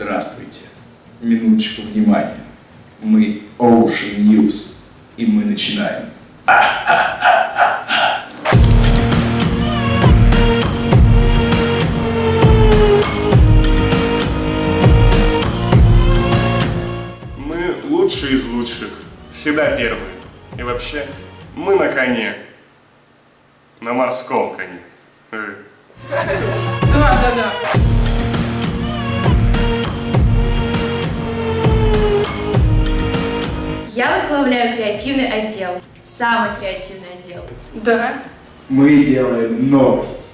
Здравствуйте. Минуточку внимания. Мы Ocean News. И мы начинаем. Мы лучшие из лучших. Всегда первые. И вообще, мы на коне. На морском коне. Возглавляю креативный отдел. Самый креативный отдел. Да. Мы делаем новости.